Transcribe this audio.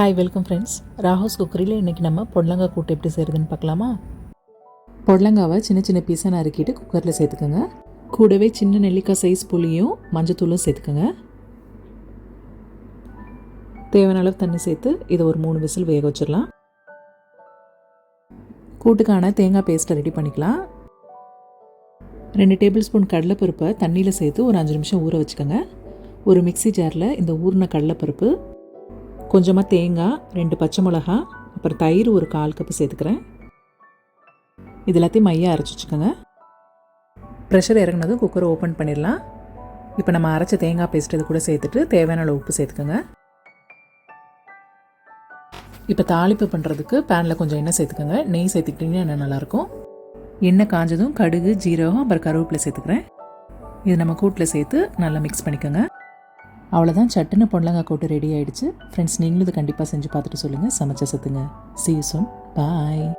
Hi welcome friends ராஹோஸ் குக்கரியில் இன்றைக்கி நம்ம பொடலங்காய் கூட்டு எப்படி செய்கிறதுன்னு பார்க்கலாமா? பொடலங்காவை சின்ன சின்ன பீஸாக நறுக்கிட்டு குக்கரில் சேர்த்துக்கோங்க. கூடவே சின்ன நெல்லிக்காய் சைஸ் புளியும் மஞ்சத்தூளும் சேர்த்துக்கோங்க. தேவையான அளவு தண்ணி சேர்த்து இதை ஒரு மூணு விசில் வேக வச்சிடலாம். கூட்டுக்கான தேங்காய் பேஸ்ட்டை ரெடி பண்ணிக்கலாம். ரெண்டு டேபிள் ஸ்பூன் கடலைப்பருப்பை தண்ணியில் சேர்த்து ஒரு அஞ்சு நிமிஷம் ஊற வச்சுக்கோங்க. ஒரு மிக்ஸி ஜாரில் இந்த ஊறின கடலைப்பருப்பு கொஞ்சமாக தேங்காய் ரெண்டு பச்சை மிளகா அப்புறம் தயிர் ஒரு கால் கப்பு சேர்த்துக்கிறேன். இது எல்லாத்தையும் மையாக அரைச்சி வச்சுக்கோங்க. ப்ரெஷர் இறங்குனதும் குக்கரை ஓப்பன் பண்ணிடலாம். இப்போ நம்ம அரைச்ச தேங்காய் பேஸ்ட் இது கூட சேர்த்துட்டு தேவையான அளவு உப்பு சேர்த்துக்கோங்க. இப்போ தாளிப்பு பண்ணுறதுக்கு பேனில் கொஞ்சம் எண்ணெய் சேர்த்துக்கோங்க. நெய் சேர்த்துக்கிட்டிங்கன்னா எண்ணெய் நல்லாயிருக்கும். எண்ணெய் காஞ்சதும் கடுகு ஜீரகம் அப்புறம் கருவேப்பிலை சேர்த்துக்கிறேன். இது நம்ம கூட்டில் சேர்த்து நல்லா மிக்ஸ் பண்ணிக்கோங்க. அவ்வளோதான் சட்டுன்னு பொடலங்காய் கூட்டு ரெடி ஆயிடுச்சு. ஃப்ரெண்ட்ஸ் நீங்களும் இதை கண்டிப்பாக செஞ்சு பார்த்துட்டு சொல்லுங்கள் சமைச்ச சத்துங்க. See பாய்